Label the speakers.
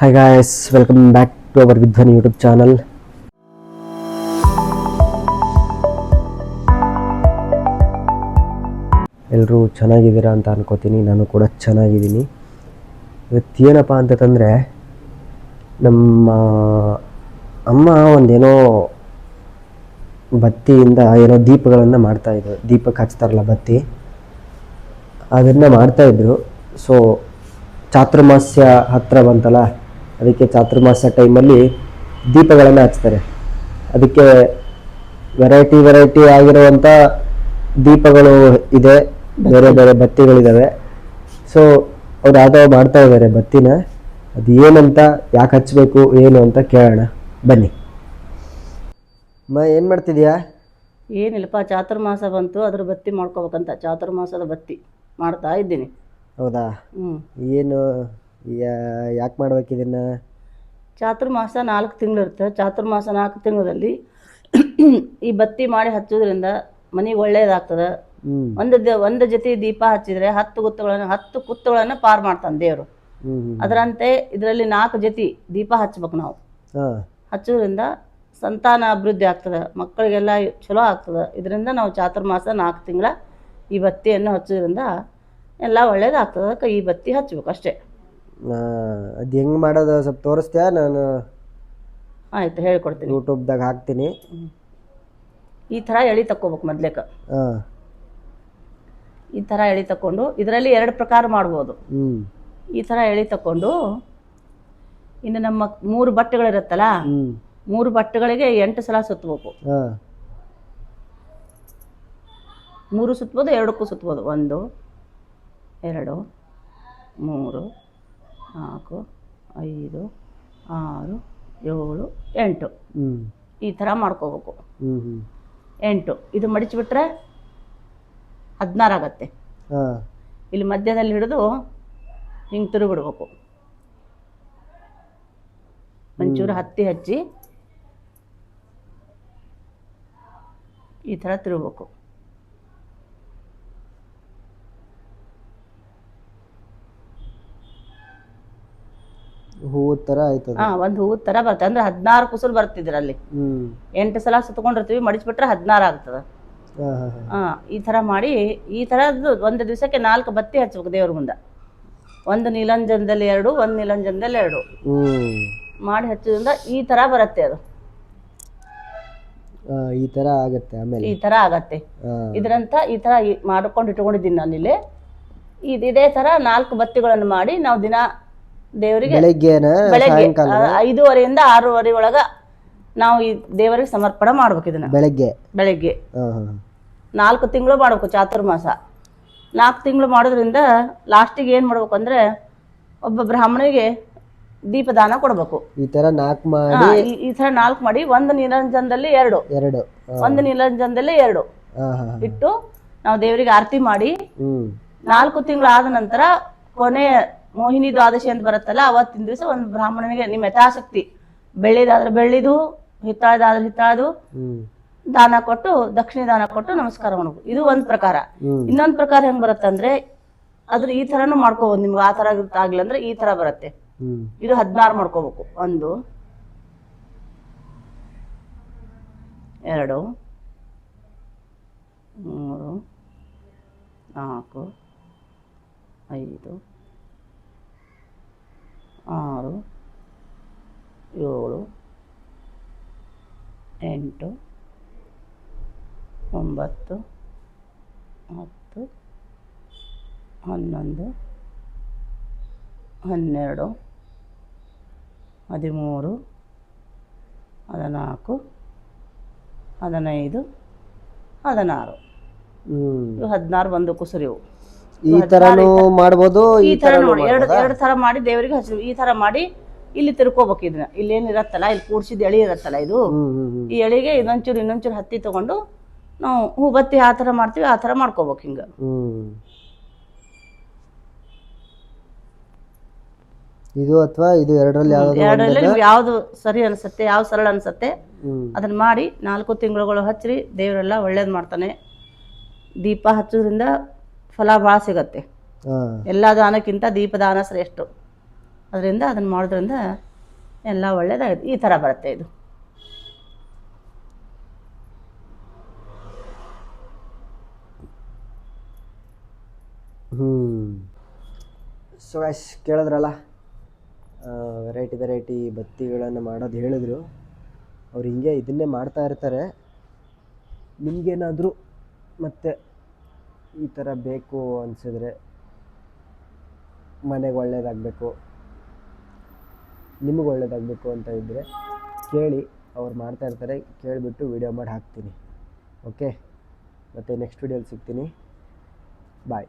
Speaker 1: Hi guys welcome back to our Vidhwan YouTube channel ಎಲ್ಲರೂ ಚೆನ್ನಾಗಿದ್ದೀರಾ ಅಂತ ಅನ್ಕೋತೀನಿ, ನಾನು ಕೂಡ ಚೆನ್ನಾಗಿದ್ದೀನಿ. ಇವತ್ತು ಏನಪ್ಪ ಅಂತಂದರೆ, ನಮ್ಮ ಅಮ್ಮ ಒಂದೇನೋ ಬತ್ತಿಯಿಂದ ಏನೋ ದೀಪಗಳನ್ನು ಮಾಡ್ತಾಯಿದ್ರು ದೀಪಕ್ಕೆ ಹಚ್ತಾರಲ್ಲ ಬತ್ತಿ. ಅದನ್ನು ಮಾಡ್ತಾಯಿದ್ರು ಸೊ ಚಾತುರ್ಮಾಸ್ಯ ಹತ್ತಿರ ಬಂತಲ್ಲ ಅದಕ್ಕೆ ಚಾತುರ್ಮಾಸ ಟೈಮಲ್ಲಿ ದೀಪಗಳನ್ನು ಹಚ್ತಾರೆ. ಅದಕ್ಕೆ ವೆರೈಟಿ ವೆರೈಟಿ ಆಗಿರುವಂಥ ದೀಪಗಳು ಇದೆ. ಬೇರೆ ಬೇರೆ ಬತ್ತಿಗಳಿದ್ದಾವೆ ಸೊ ಅವ್ರು ಯಾವುದೋ ಮಾಡ್ತಾ ಇದ್ದಾರೆ ಬತ್ತಿನ. ಅದು ಏನಂತ ಯಾಕೆ ಹಚ್ಚಬೇಕು ಏನು ಅಂತ ಕೇಳೋಣ. ಬನ್ನಿ. ಮ ಏನು ಮಾಡ್ತಿದ್ಯಾ?
Speaker 2: ಏನಿಲ್ಲಪ್ಪ ಚಾತುರ್ಮಾಸ ಬಂತು. ಅದ್ರ ಬತ್ತಿ ಮಾಡ್ಕೋಬೇಕಂತ. ಚಾತುರ್ಮಾಸದ ಬತ್ತಿ ಮಾಡ್ತಾ ಇದ್ದೀನಿ.
Speaker 1: ಹೌದಾ?
Speaker 2: ಹ್ಞೂ
Speaker 1: ಏನು ಯಾಕೆ ಮಾಡ್ಬೇಕು ಇದನ್ನ?
Speaker 2: ಚಾತುರ್ಮಾಸ ನಾಲ್ಕು ತಿಂಗಳು ಇರುತ್ತೆ. ಚಾತುರ್ಮಾಸ ನಾಲ್ಕು ತಿಂಗಳಲ್ಲಿ ಈ ಬತ್ತಿ ಮಾಡಿ ಹಚ್ಚೋದ್ರಿಂದ ಮನೆಗೆ ಒಳ್ಳೇದಾಗ್ತದೆ.
Speaker 1: ಒಂದ
Speaker 2: ಒಂದು ದ ಒಂದು ಜೊತೆ ದೀಪ ಹಚ್ಚಿದ್ರೆ ಹತ್ತು ಗುತ್ತುಗಳನ್ನು ಹತ್ತು ಕುತ್ತುಗಳನ್ನು ಪಾರ್ ಮಾಡ್ತಾನೆ ದೇವರು. ಅದರಂತೆ ಇದರಲ್ಲಿ ನಾಲ್ಕು ಜೊತೆ ದೀಪ ಹಚ್ಬೇಕು ನಾವು.
Speaker 1: ಹಾಂ.
Speaker 2: ಹಚ್ಚೋದ್ರಿಂದ ಸಂತಾನ ಅಭಿವೃದ್ಧಿ ಆಗ್ತದೆ. ಮಕ್ಕಳಿಗೆಲ್ಲ ಚಲೋ ಆಗ್ತದೆ. ಇದರಿಂದ ನಾವು ಚಾತುರ್ಮಾಸ ನಾಲ್ಕು ತಿಂಗಳ ಈ ಬತ್ತಿಯನ್ನು ಹಚ್ಚೋದ್ರಿಂದ ಎಲ್ಲ ಒಳ್ಳೇದಾಗ್ತದೆ. ಅದಕ್ಕೆ ಈ ಬತ್ತಿ ಹಚ್ಬೇಕು ಅಷ್ಟೇ.
Speaker 1: ಅದು ಹೆಂಗೆ ಮಾಡೋದು ಸ್ವಲ್ಪ ತೋರಿಸ್ತೀಯಾ? ನಾನು
Speaker 2: ಆಯ್ತು ಹೇಳ್ಕೊಡ್ತೀನಿ.
Speaker 1: ಯೂಟ್ಯೂಬ್ದಾಗ ಹಾಕ್ತೀನಿ.
Speaker 2: ಈ ಥರ ಎಳಿ ತಕ್ಕೋಬೇಕು ಮೊದ್ಲೇಕ.
Speaker 1: ಹಾಂ
Speaker 2: ಈ ಥರ ಎಳಿ ತಕ್ಕೊಂಡು ಇದರಲ್ಲಿ ಎರಡು ಪ್ರಕಾರ ಮಾಡ್ಬೋದು.
Speaker 1: ಹ್ಞೂ
Speaker 2: ಈ ಥರ ಎಳಿ ತಕ್ಕೊಂಡು ಇನ್ನು ನಮ್ಮ ಮೂರು ಬಟ್ಟೆಗಳಿರುತ್ತಲ್ಲ
Speaker 1: ಹ್ಞೂ
Speaker 2: ಮೂರು ಬಟ್ಟೆಗಳಿಗೆ ಎಂಟು ಸಲ ಸುತ್ತಬೇಕು
Speaker 1: ಹಾಂ
Speaker 2: ಮೂರು ಸುತ್ತಬೋದು ಎರಡಕ್ಕೂ ಸುತ್ತಬೋದು ಒಂದು ಎರಡು ಮೂರು ನಾಲ್ಕು ಐದು ಆರು ಏಳು ಎಂಟು.
Speaker 1: ಹ್ಞೂ
Speaker 2: ಈ ಥರ ಮಾಡ್ಕೋಬೇಕು.
Speaker 1: ಹ್ಞೂ ಹ್ಞೂ
Speaker 2: ಎಂಟು. ಇದು ಮಡಿಚಿಬಿಟ್ರೆ ಹದಿನಾರು ಆಗತ್ತೆ.
Speaker 1: ಹಾಂ.
Speaker 2: ಇಲ್ಲಿ ಮಧ್ಯದಲ್ಲಿ ಹಿಡಿದು ಹಿಂಗೆ ತಿರುಗಿಬಿಡ್ಬೇಕು ಒಂಚೂರು ಹತ್ತಿ ಹಚ್ಚಿ ಈ ಥರ ತಿರುಗಬೇಕು.
Speaker 1: ಹೂವು ತರ ಆಯ್ತದ?
Speaker 2: ಹಾ ಒಂದು ಹೂವು ತರ ಬರುತ್ತೆ ಅಂದ್ರೆ ಹದಿನಾರು ಕುಸುಲ್ ಬರ್ತಿದ್ರಲ್ಲಿ
Speaker 1: ಹ್ಮ್.
Speaker 2: ಎಂಟು ಸಲ ಸುತ್ಕೊಂಡಿರ್ತೀವಿ ಮಡಿಚ್ಬಿಟ್ರೆ ಹದಿನಾರು ಆಗ್ತದ.
Speaker 1: ಹಾಂ ಹಾಂ ಹಾಂ.
Speaker 2: ಹಾಂ ಈ ತರ ಮಾಡಿ ಈ ತರದ್ದು ಒಂದು ದಿವಸಕ್ಕೆ ನಾಲ್ಕು ಬತ್ತಿ ಹಚ್ಬೇಕು ದೇವ್ರ ಮುಂದೆ. ಒಂದು ನೀಲಂಜನದಲ್ಲಿ ಎರಡು ಒಂದು ನೀಲಂಜನದಲ್ಲಿ ಎರಡು.
Speaker 1: ಹ್ಮ್.
Speaker 2: ಮಾಡಿ ಹಚ್ಚೋದ್ರಿಂದ ಈ ತರ ಬರುತ್ತೆ ಅದು.
Speaker 1: ಹಾಂ ಈ ತರ ಆಗತ್ತೆ ಆಮೇಲೆ?
Speaker 2: ಈ ತರ ಆಗತ್ತೆ.
Speaker 1: ಇದ್ರಂತ
Speaker 2: ಇದರಂತ ಈ ತರ ಮಾಡ್ಕೊಂಡು ಇಟ್ಕೊಂಡಿದ್ದೀನಿ ನಾನಿಲ್ಲಿ. ಇದು ಇದೇ ತರ ನಾಲ್ಕು ಬತ್ತಿಗಳನ್ನು ಮಾಡಿ ನಾವು ದಿನ ದೇವರಿಗೆ
Speaker 1: ಬೆಳಗ್ಗೆನ
Speaker 2: ಬೆಳಗ್ಗೆ
Speaker 1: ಸಾಯಂಕಾಲ
Speaker 2: ಐದೂವರೆಯಿಂದ ಆರೂವರೆ ಒಳಗ ನಾವು ಈ ದೇವರಿಗೆ ಸಮರ್ಪಣೆ ಮಾಡ್ಬೇಕು ಇದನ್ನ.
Speaker 1: ಬೆಳಗ್ಗೆ.
Speaker 2: ಬೆಳಗ್ಗೆ.
Speaker 1: ಹಾಂ ಹಾಂ.
Speaker 2: ನಾಲ್ಕು ತಿಂಗಳು ಮಾಡ್ಬೇಕು ಚಾತುರ್ಮಾಸ. ನಾಲ್ಕು ತಿಂಗಳು ಮಾಡೋದ್ರಿಂದ ಲಾಸ್ಟಿಗೆ ಏನು ಮಾಡ್ಬೇಕು ಅಂದ್ರೆ ಒಬ್ಬ ಬ್ರಾಹ್ಮಣಿಗೆ ದೀಪದಾನ ಕೊಡಬೇಕು.
Speaker 1: ಈ ತರ ನಾಲ್ಕು ಮಾಡಿ
Speaker 2: ಈ ತರ ನಾಲ್ಕು ಮಾಡಿ ಒಂದು ನಿರಂಜನದಲ್ಲಿ ಎರಡು.
Speaker 1: ಎರಡು. ಹಾಂ.
Speaker 2: ಒಂದು ನೀಲಂಜನದಲ್ಲಿ ಎರಡು.
Speaker 1: ಹಾಂ ಹಾಂ
Speaker 2: ಇಟ್ಟು ನಾವು ದೇವರಿಗೆ ಆರತಿ ಮಾಡಿ
Speaker 1: ನಾಲ್ಕು
Speaker 2: ನಾಲ್ಕು ಆದ ನಂತರ ಕೊನೆ ಮೋಹಿನಿ ದ್ವಾದಶಿ ಅಂತ ಬರುತ್ತಲ್ಲ ಅವತ್ತಿನ ದಿವಸ ಒಂದು ಬ್ರಾಹ್ಮಣನಿಗೆ ನಿಮ್ಮ ಯಥಾಶಕ್ತಿ. ಬೆಳ್ಳಿದಾದ್ರೆ ಬೆಳ್ಳಿದು ಹಿತ್ತಾಳದಾದ್ರೆ ಹಿತ್ತಾಳದು ದಾನ ಕೊಟ್ಟು ದಕ್ಷಿಣ ದಾನ ಕೊಟ್ಟು ನಮಸ್ಕಾರ ಮಾಡ್ಬೋದು ಇದು ಒಂದು ಪ್ರಕಾರ. ಇನ್ನೊಂದ್ ಪ್ರಕಾರ ಹೆಂಗ್ ಬರುತ್ತೆ ಅಂದ್ರೆ ಅದ್ರ ಈ ತರನು ಮಾಡ್ಕೋಬಹುದು ನಿಮ್ಗೆ ಆ ತರ ಆಗಿಲ್ಲ ಅಂದ್ರೆ ಈ ತರ ಬರುತ್ತೆ. ಇದು ಹದಿನಾರು ಮಾಡ್ಕೋಬೇಕು. ಒಂದು ಎರಡು ಮೂರು ನಾಲ್ಕು ಐದು ಏಳು ಎಂಟು ಒಂಬತ್ತು ಹತ್ತು ಹನ್ನೊಂದು ಹನ್ನೆರಡು ಹದಿಮೂರು ಹದಿನಾಲ್ಕು ಹದಿನೈದು ಹದಿನಾರು. ಹದಿನಾರು ಬಂದು ಕುಸುರಿವು
Speaker 1: ಈ ಥರನೂ ಮಾಡಬಹುದು
Speaker 2: ಈ ತರ. ನೋಡಿ ಎರಡು ಎರಡು ತರ ಮಾಡಿ ದೇವರಿಗೆ ಹಚ್ಚು ಈ ತರ ಮಾಡಿ ಇಲ್ಲಿ ತಿರ್ಕೋಬೇಕು ಇದನ್ನ. ಇಲ್ಲಿ ಏನಿರತ್ತಲ್ಲ ಇಲ್ಲಿ ಕೂಡ್ಸಿದ ಎಳಿ ಇರತ್ತಲ್ಲ ಇದು? ಈ ಎಳಿಗೆ ಇನ್ನೊಂಚೂರು ಇನ್ನೊಂಚೂರು ಹತ್ತಿ ತಗೊಂಡು ನಾವು ಹೂ ಬತ್ತಿ ಆ ತರ ಮಾಡ್ತೀವಿ ಆ ತರ ಮಾಡ್ಕೋಬೇಕು ಹಿಂಗ.
Speaker 1: ಇದು ಅಥವಾ ಇದು ಎರಡರಲ್ಲಿ ಯಾವ್ದು
Speaker 2: ಎರಡರಲ್ಲಿ ನಿಮ್ಗೆ ಯಾವ್ದು ಸರಿ ಅನ್ಸತ್ತೆ ಯಾವ್ದು ಸರಳ ಅನ್ಸತ್ತೆ ಅದನ್ನ ಮಾಡಿ ನಾಲ್ಕು ತಿಂಗಳುಗಳು ಹಚ್ಚಿರಿ ದೇವರೆಲ್ಲ ಒಳ್ಳೇದು ಮಾಡ್ತಾನೆ. ದೀಪ ಹಚ್ಚೋದ್ರಿಂದ ಫಲ ಭಾಳ ಸಿಗತ್ತೆ. ಎಲ್ಲ ದಾನಕ್ಕಿಂತ ದೀಪದಾನ ಶ್ರೇಷ್ಠ. ಅದರಿಂದ ಅದನ್ನು ಮಾಡೋದ್ರಿಂದ ಎಲ್ಲ ಒಳ್ಳೇದಾಗುತ್ತೆ. ಈ ಥರ ಬರುತ್ತೆ ಇದು.
Speaker 1: ಹ್ಞೂ ಸೊ ಗೈಸ್ ಕೇಳಿದ್ರಲ್ಲ ವೆರೈಟಿ ವೆರೈಟಿ ಬತ್ತಿಗಳನ್ನು ಮಾಡೋದು ಹೇಳಿದ್ರು. ಅವ್ರು ಹಿಂಗೆ ಇದನ್ನೇ ಮಾಡ್ತಾ ಇರ್ತಾರೆ. ನಿಮಗೇನಾದರೂ ಮತ್ತೆ ಈ ಥರ ಬೇಕು ಅನಿಸಿದ್ರೆ ಮನೆಗೆ ಒಳ್ಳೆಯದಾಗಬೇಕು ನಿಮಗೆ ಒಳ್ಳೆಯದಾಗಬೇಕು ಅಂತ ಇದ್ದರೆ ಕೇಳಿ, ಅವ್ರು ಮಾಡ್ತಾಯಿರ್ತಾರೆ ಕೇಳಿಬಿಟ್ಟು ವೀಡಿಯೋ ಮಾಡಿ ಹಾಕ್ತೀನಿ. ಓಕೆ ಮತ್ತು ನೆಕ್ಸ್ಟ್ ವೀಡಿಯೋಲಿ ಸಿಗ್ತೀನಿ. ಬಾಯ್